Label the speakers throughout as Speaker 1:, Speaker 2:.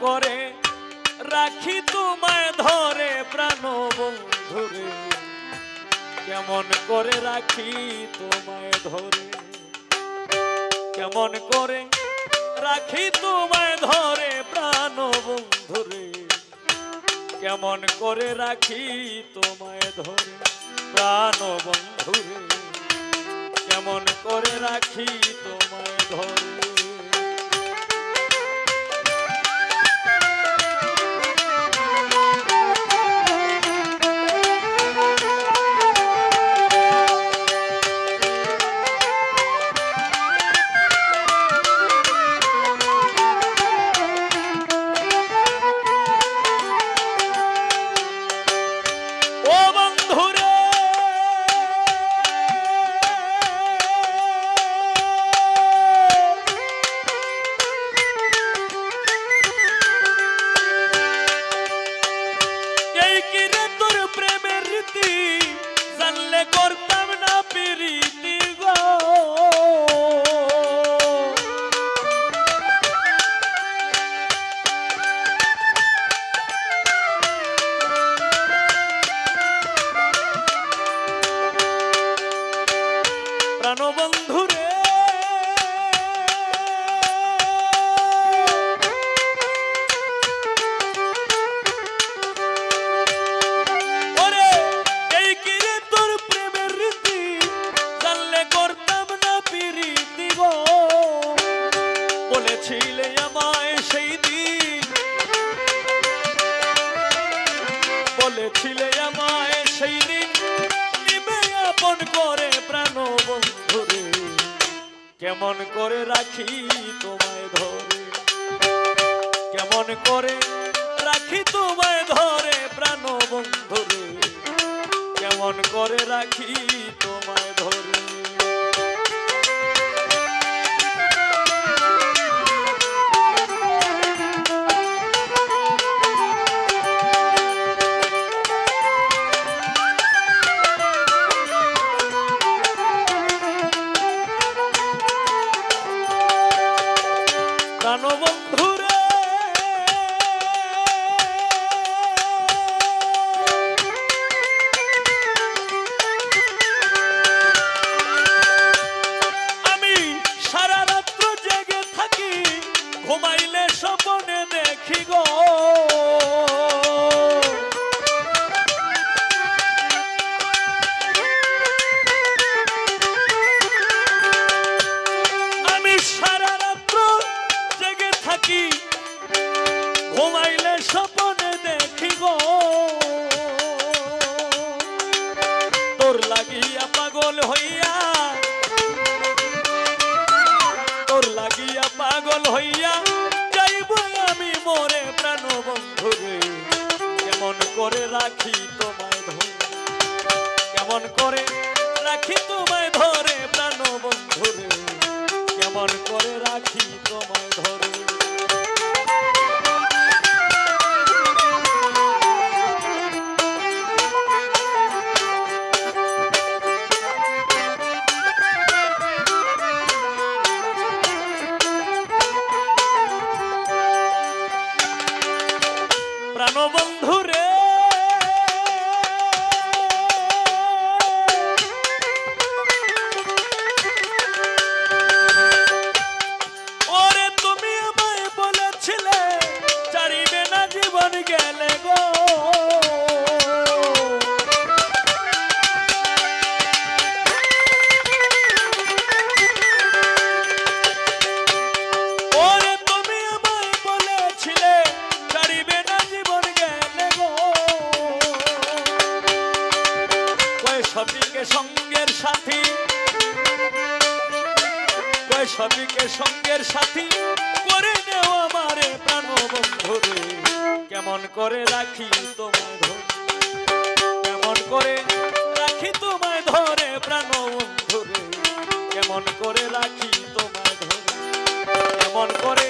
Speaker 1: করে, রাখি তোমায় ধরে প্রাণ বন্ধুরে। কেমন করে রাখি তোমায় ধরে? কেমন করে রাখি তোমায় ধরে প্রাণ বন্ধুরে? কেমন করে রাখি তোমায় ধরে প্রাণ বন্ধুরে? কেমন করে রাখি তোমায় বলেছিলে আমায় সেই দিন। নিবে আপন করে প্রাণ বন্ধুরে কেমন করে রাখি তোমায় ধরে? কেমন করে রাখি তোমায় ধরে প্রাণ বন্ধুরে কেমন করে রাখি তোমায় ঘুমাইলে স্বপনে দেখি গো। তোর লাগিয়া পাগল হইয়া, তোর লাগিয়া পাগল হইয়া যাইব আমি মরে প্রাণ বন্ধুরে কেমন করে রাখি তোমায় ধরে, কেমন করে রাখি তোমায় ধরে সবিকে সঙ্গের সাথী। কয় সবিকে সঙ্গের সাথী? করে নেও আমার প্রাণ বন্ধুরে কেমন করে রাখি তো বন্ধু? কেমন করে রাখি তোমায় ধরে প্রাণ বন্ধুরে কেমন করে রাখি তোমায় ধরে? কেমন করে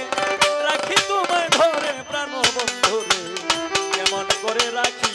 Speaker 1: রাখি তোমায় ধরে প্রাণ বন্ধুরে কেমন করে রাখি